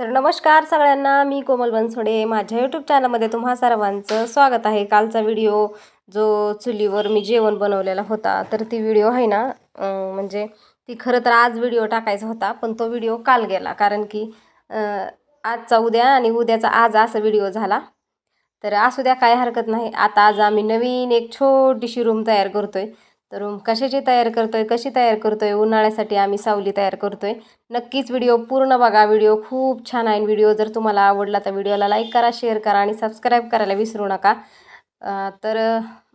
तर नमस्कार सगळ्यांना मी कोमल बनसोडे. माझ्या यूट्यूब चॅनलमध्ये तुम्हा सर्वांचं स्वागत आहे. कालचा व्हिडिओ जो चुलीवर मी जेवण बनवलेला होता तर ती व्हिडिओ आहे ना म्हणजे ती खरं तर आज व्हिडिओ टाकायचा होता पण तो व्हिडिओ काल गेला. कारण की आजचा उद्या आणि उद्याचा आज असा व्हिडिओ झाला. तर असू द्या काय हरकत नाही. आता आज आम्ही नवीन एक छोटीशी रूम तयार करतो आहे तर कशाची तयार करतोय कशी तयार करतोय उन्हाळ्यासाठी आम्ही सावली तयार करतोय. नक्कीच व्हिडिओ पूर्ण बघा व्हिडिओ खूप छान आहे. व्हिडिओ जर तुम्हाला आवडला तर व्हिडिओला लाईक करा शेअर करा आणि सबस्क्राईब करायला विसरू नका. तर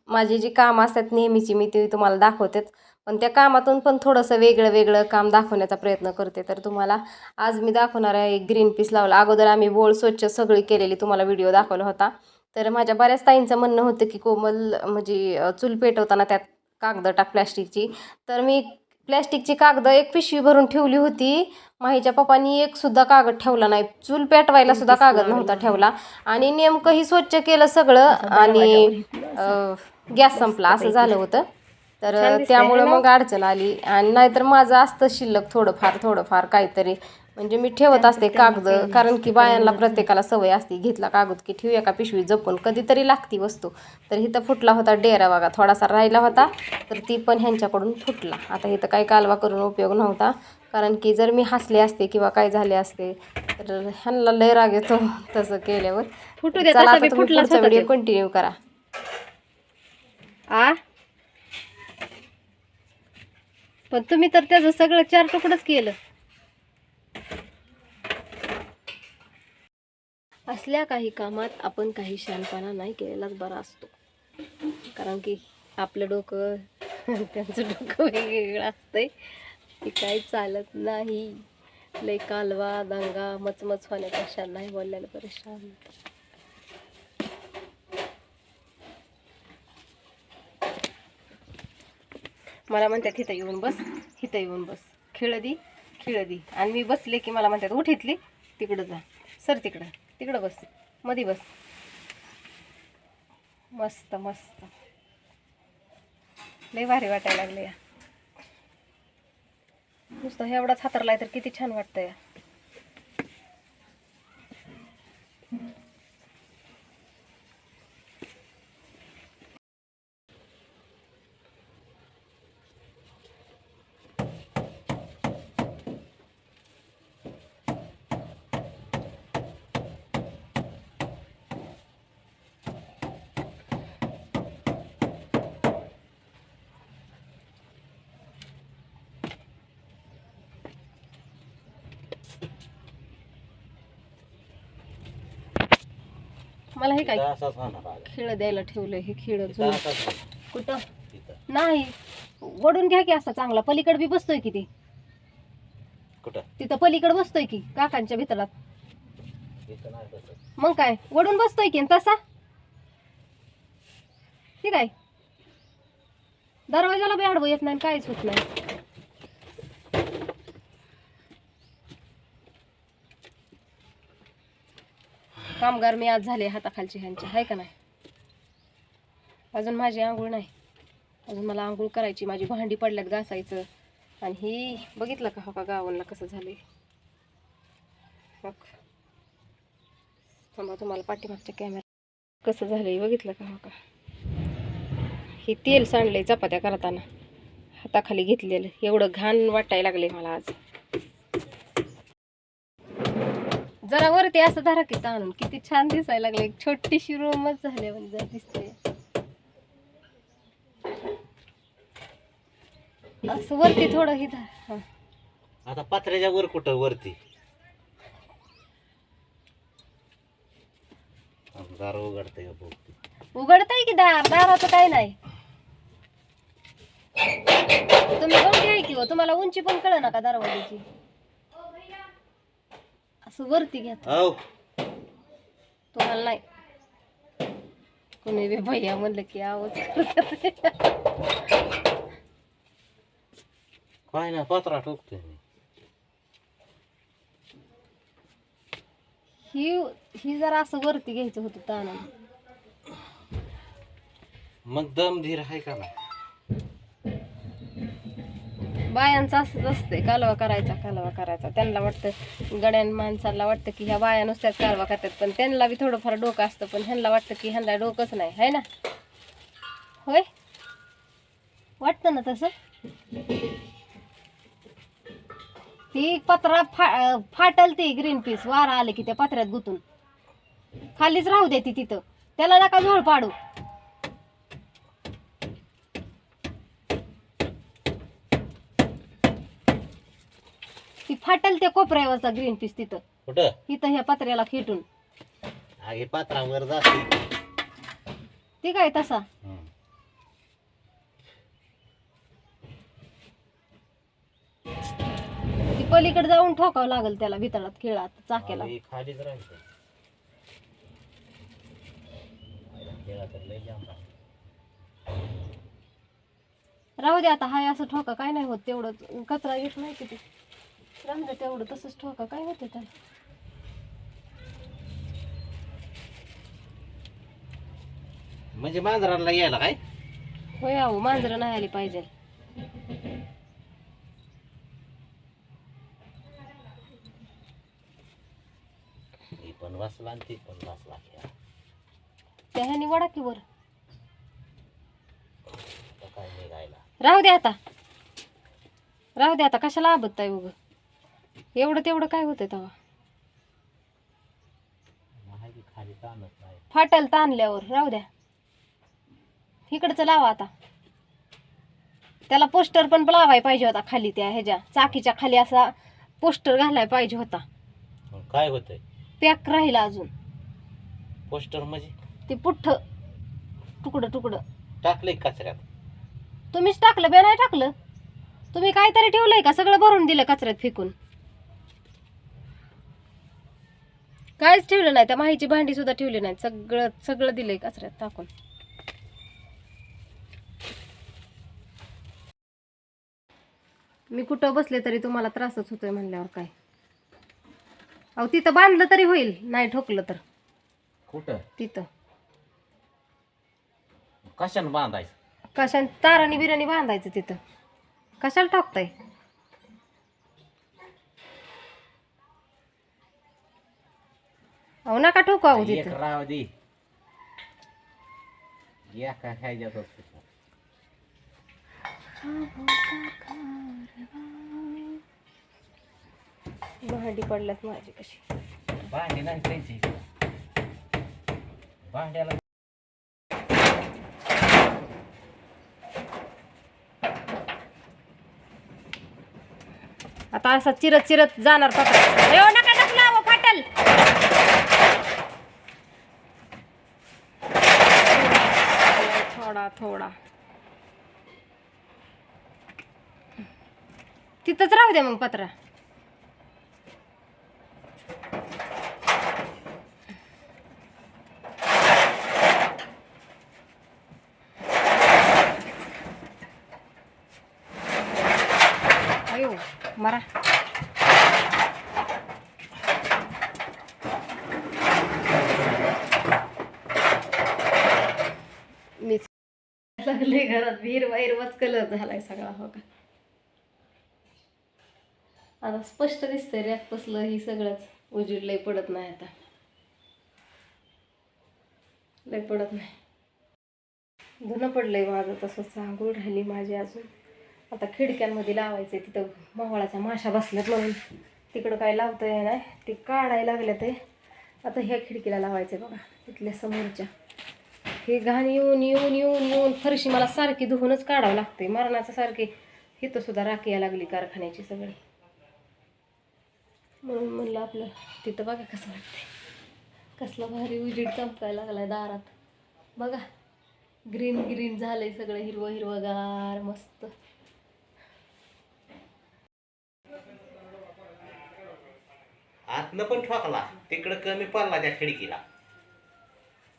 माझी जी कामं असतात नेहमीची मी ती तुम्हाला दाखवतेच. पण त्या कामातून पण थोडंसं वेगळं वेगळं काम दाखवण्याचा प्रयत्न करते. तर तुम्हाला आज मी दाखवणार आहे एक ग्रीन पीस लावला. अगोदर आम्ही बोळ स्वच्छ सगळी केलेली तुम्हाला व्हिडिओ दाखवला होता. तर माझ्या बऱ्याच ताईंचं म्हणणं होतं की कोमल म्हणजे चूल पेटवताना त्यात कागदं टाक प्लॅस्टिकची. तर मी प्लॅस्टिकची कागदं एक पिशवी भरून ठेवली होती. माहीच्या पप्पानी एक सुद्धा कागद ठेवला नाही. चूल पेटवायला सुद्धा कागद नव्हता ठेवला. आणि नेमकं ही स्वच्छ केलं सगळं आणि गॅस संपला असं झालं होतं. तर त्यामुळं मग अडचण आली. आणि नाहीतर माझं असतं शिल्लक थोडंफार थोडंफार काहीतरी. म्हणजे मी ठेवत असते कागद कारण की बायांना प्रत्येकाला सवय असते घेतला कागद की ठेवूया का पिशवी जपून. कधीतरी लागती वस्तू. तर इथं फुटला होता डेरा बघा थोडासा राहिला होता तर ती पण ह्यांच्याकडून फुटला. आता इथं काही कालवा करून उपयोग नव्हता कारण की जर मी हसले असते किंवा काय झाले असते तर ह्यांना लय राग येतो तसं केल्यावर. फुटू दे, चला तसा आता बी तुम्ही फुटलाच पुढचा व्हिडिओ. कंटिन्यू करा. आ? पण तुम्ही तर त्याचं सगळं चार तुकडच केलं. असल्या काही कामात आपण काही शानपणा नाही केलेलाच बरा असतो. कारण की आपलं डोकं त्यांचं डोकं वेगवेगळं असतंय. की काही चालत नाही. लय कालवा दंगा मचमच होण्यापेक्षा नाही बोलल्याला परेशान मला म्हणतात हिथं येऊन बस. इथं येऊन बस. खेळ दी खेळ दी. आणि मी बसले की मला म्हणतात उठ इथली. तिकडं जा. सर तिकडं. तिकडं बस मधी बस. मस्त मस्त. लय भारी वाटायला लागले या. नुसतं हे एवढाच हातरलाय तर किती छान वाटतं या. मला हे काय. खेळ द्यायला ठेवलंय हे खेळ. कुठं. नाही. वडून घ्या की असा चांगला. पलीकडे बी बसतोय की ते. कुठं? तिथं पलीकडे बसतोय की काकांच्या भितरात. मग काय? वडून बसतोय की तसा? ठीक आहे दरवाजाला बी अडवं येत नाही काहीच होत नाही. कामगार मी आज झाले हाताखालचे ह्यांचे. आहे का नाही? अजून माझी आंघोळ नाही. अजून मला आंघोळ करायची. माझी भांडी पडल्यात घासायचं. आणि ही बघितलं का हो का गावांना कसं झाले बघ. थांबा तुम्हाला पाठीमागच्या कॅमेरा कसं झालंय बघितलं का हो का? हे तेल सांडलंय चपात्या करताना. हाताखाली घेतलेलं. एवढं घाण वाटायला लागले मला आज. जरा वरती असं धरा की ताणून किती छान दिसायला लागले. एक छोटीशी रूमच झाली म्हणजे दिसते. असं वरती थोडं ही धर. आता पत्र्याच्या वर कुठं? वरती. दार उघडते का बघ? उघडताय की दार? दाराचं काय नाही. तुम्ही मोठी आहे की हो. तुम्हाला उंची पण कळ ना का दरवाजाची असं वरती घ्या. हो तुम्हाला नाही. कोणी बी भैया म्हणलं की आवाज करतात. काय ना पत्रा ठोकतोय मी. ही ही जरा असं वरती घ्यायचं होतं ताणाने मग दम धीर आहे का ना बायांचं असंच असते कालवा करायचा कालवा करायचा. त्यांना वाटतं गड्यान माणसाला वाटतं की ह्या बाया नुसत्याच कालवा करतात पण त्यांना बी थोडंफार डोकं असतं पण ह्यांना वाटतं की ह्यांना डोकंच नाही है ना? होय? वाटतं ना तसं? ती पत्रा फा फाटल ती ग्रीन पीस वारा आले की त्या पत्र्यात गुतून. खालीच राहू दे ती तिथं. त्याला नका झोळ पाडू. फाटल त्या कोपऱ्यावरचा ग्रीन पीस तिथं. कुठं? इथं ह्या पत्र्याला खेटून. आगे पात्रावर जाते. ती काय तसा. ती पलीकडे जाऊन ठोकावं लागल त्याला भितळात खेळात चाक्याला आगे खालीच राहते. खेळा तर लय जाम राहते. राहू दे आता हाय असं ठोका काय नाही होत तेवढं कचरा येत नाही किती. राहू दे तेवढं तसंच ठोका काय होते त्याला? म्हणजे मांजराला यायला काय? होय अहो मांजरं नाही आली पाहिजे. ही पण बसला आणि ती पण बसला खेळा त्या ह्यानी वडा की वर. आता काय निघायला? राहू दे आता. राहू दे आता कशाला आबत आहे उग? एवढं तेवढं काय होतंय तेव्हा? फाटल ताणल्यावर राहू द्या. इकडचं लावा आता. त्याला पोस्टर पण लावाय पाहिजे होता खाली त्या ह्याच्या चाकीच्या खाली असा पोस्टर घालाय पाहिजे होता. काय होतंय? पॅक राहिला अजून. पोस्टर म्हणजे? ते पुठ्ठ. तुकडं तुकडं. टाकलंय कचऱ्यात. तुम्हीच टाकलं बे नाही टाकलं? तुम्ही काहीतरी ठेवलंय का? सगळं भरून दिलं कचऱ्यात फेकून. काहीच ठेवलं नाही. त्या माहीची भांडी सुद्धा ठेवली नाही सगळं सगळं दिलंय कचऱ्यात टाकून. मी कुठं बसले तरी तुम्हाला त्रासच होतोय म्हणल्यावर काय? अहो तिथं बांधलं तरी होईल. नाही ठोकलं तर. कुठं? तिथं. कशानं बांधायचं? कशाने? तारानी बिराणी बांधायचं तिथं. कशाला टाकताय अहो नका ठोकू अहो एक तिथं. राव दे. एका. भांडी पडल्यात माझी कशी. भांडी नाही त्यांची. भांड्याला आता असा चिरत चिरत जाणार नका टाकलं अहो, फाटल थोडा थोडा. तिथंच राहू दे मग पत्रा. अयो मरा. लागले घरात. विहीर हिरवाच कलर झालाय सगळा हो का? आता स्पष्ट दिसतंय रॅक पसलं ही सगळंच. उजीड लई पडत नाही आता. लय पडत नाही. धुणं पडलंय माझं तसंच आंघोळ राहिली माझी अजून. आता खिडक्यांमध्ये लावायचे तिथं मावळाच्या माशा बसल्यात म्हणून. तिकडं काय लावता येणार? ते काढायला लागलं ते. आता ह्या खिडकीला लावायचे बघा तिथल्या समोरच्या. हे घाण येऊन येऊन येऊन येऊन फरशी मला सारखी धुवूनच काढावं लागते मरणाचं सारखी हिथं सुद्धा राखी यायला लागली कारखान्याची सगळी. म्हणून म्हणलं आपलं तिथं बघा कसं वाटते कसला भारी उजीड चमकायला लागलाय दारात. बघा ग्रीन ग्रीन झालंय सगळं हिरवं हिरवगार मस्त. आतनं पण ठोकला तिकडं कमी पडला त्या खिडकीला.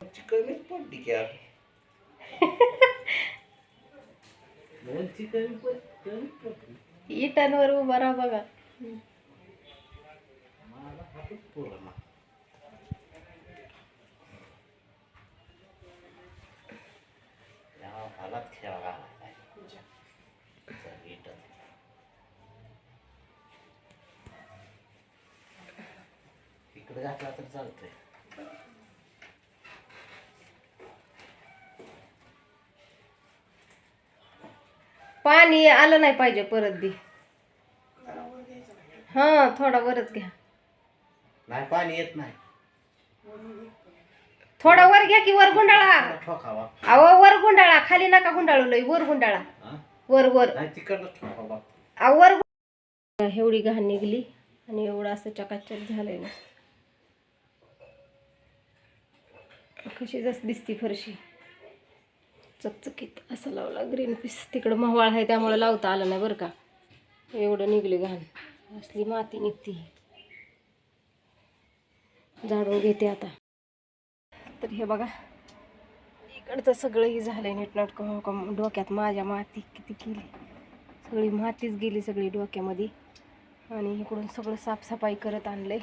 कमीच पडली की यार. उंची कमी पड कमी पडली. इटांवर उभा राहा बघा. मला हातच पुरला या हालात खेळा घालायचा. चल, इटं. घातला तर चालतंय पाणी आलं नाही पाहिजे परत बी. हां थोडा वरच घ्या. नाही पाणी येत नाही. थोडा वर घ्या की वर गुंडाळा. ठोकावा. अहो वर गुंडाळा खाली नका गुंडाळू लय वर गुंडाळा. हा? वर वर. नाही ठोकावा. वर एवढी घाण निघली आणि एवढं असं चकाचक झालंय ना कशी जस दिसती फरशी. चकचकीत असं लावला. ग्रीन पीस तिकडं महवाळ आहे त्यामुळे लावता आलं नाही बरं का. एवढं निघले घाण. असली माती निघती झाडून घेते आता. तर हे बघा. इकडचं सगळंही झालं आहे नीटनाटकं डोक्यात माझ्या माती किती केली. सगळी मातीच गेली सगळी डोक्यामध्ये. आणि इकडून सगळं साफसफाई करत आणले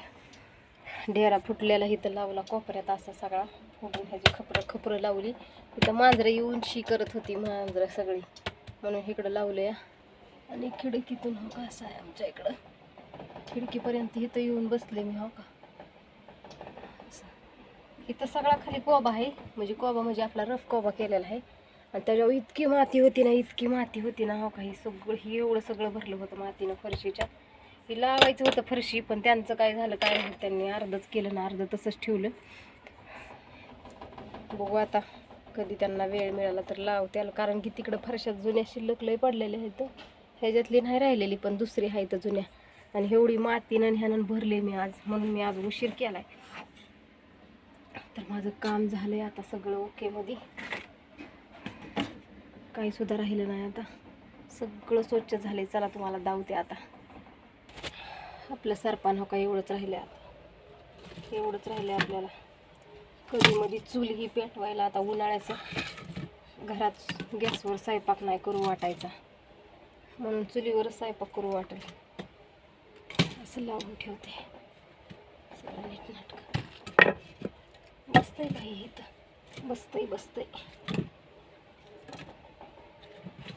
डेरा फुटलेला इथं लावला कोपऱ्यात असा सगळा. फुटून ह्याची खपरं खपरं लावली. इथं मांजरं येऊन शी करत होती मांजरं सगळी. म्हणून इकडं लावले आणि खिडकीतून हो का असं आहे आमच्या इकडं. खिडकीपर्यंत इथं येऊन बसले मी हो का. असं. इथं सगळा खाली कोबा आहे. म्हणजे कोबा म्हणजे आपला रफ कोबा केलेला आहे. आणि त्याच्यावर इतकी माती होती ना इतकी माती होती ना हो का. ही सगळं ही एवढं सगळं भरलं होतं मातीनं फरशीच्या. हे लावायचं होतं फरशी पण त्यांचं काय झालं काय त्यांनी अर्धच केलं ना अर्धं तसंच ठेवलं. बघू आता. कधी त्यांना वेळ मिळाला तर लाव त्याला कारण की तिकडं फरशात जुन्या शिल्लक लय पडलेल्या आहेत. ह्याच्यातली नाही राहिलेली पण दुसरी आहे तर जुन्या. आणि एवढी मातीनं आणि ह्यानं भरले मी आज. म्हणून मी आज उशीर केलाय. तर माझं काम झालंय आता सगळं ओकेमध्ये काही सुद्धा राहिलं नाही आता. सगळं स्वच्छ झालंय. चला तुम्हाला दावते आता. आपलं सरपान हो का एवढंच राहिलं आता. एवढंच राहिलं आपल्याला. कधीमध्ये चूल ही पेटवायला आता उन्हाळ्याचं. घरात गॅसवर स्वयंपाक नाही करू वाटायचा. म्हणून चुलीवरच स्वयंपाक करू वाटेल. असं लावून ठेवते. सगळं नीटनाटकं बसतंय बाई इथं. बसतंय बसतंय.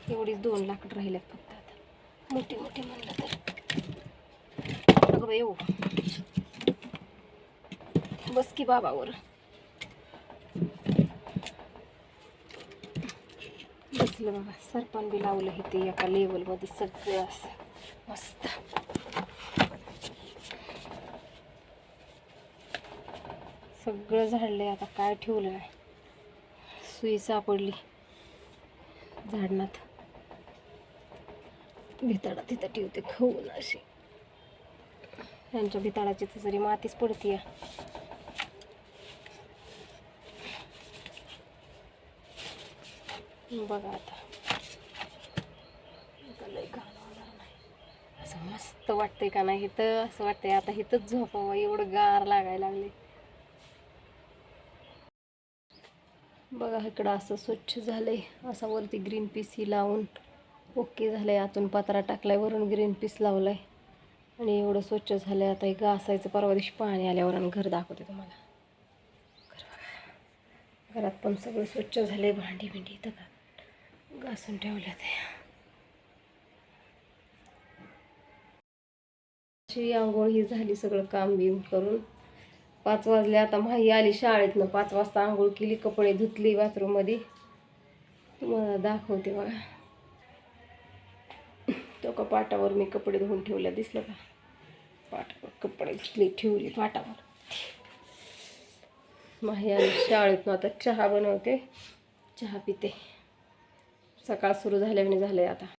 एवढीच दोन लाकड राहिल्यात फक्त आता. मोठी मोठी म्हणलं तर. अगं बाई येऊ बस की बाबावर. बसलं बाबा सरपण बी लावलं हे ते एका लेवलमध्ये सगळं असं. मस्त. सगळं झाडलंय आता काय ठेवलं आहे सुई सापडली. झाडणात. भिताडा तिथं ठेवते खाऊन अशी. त्यांच्या भिताडाची तर जरी मातीच पडती बघा आता. घाण होणार नाही. असं मस्त वाटतंय का नाही? इथं असं वाटतंय आता इथंच झोपावं. एवढं गार लागायला लागले बघा इकडं असं स्वच्छ झालंय. असा वरती ग्रीन पीस ही लावून ओके झालंय. आतून पत्रा टाकलाय वरून ग्रीन पीस लावलाय. आणि एवढं स्वच्छ झालंय. आता हे घासायचं परवा दिवशी पाणी आल्यावर आणि घर दाखवते तुम्हाला. घरात पण सगळं स्वच्छ झालंय. भांडी भिंडी इथं का घासून ठेवल्या ते. अशी आंघोळ ही झाली सगळं काम बिम करून. पाच वाजले आता माही आली शाळेतनं. पाच वाजता आंघोळ केली कपडे धुतली बाथरूममध्ये. तुम्हाला दाखवते बघा. तो का पाटावर मी कपडे धुवून ठेवल्या दिसलं का? पाटावर कपडे धुतली ठेवली पाटावर. माही आली शाळेतनं आता चहा बनवते. चहा पिते. सकाळ सुरू झाल्याने आहे आता.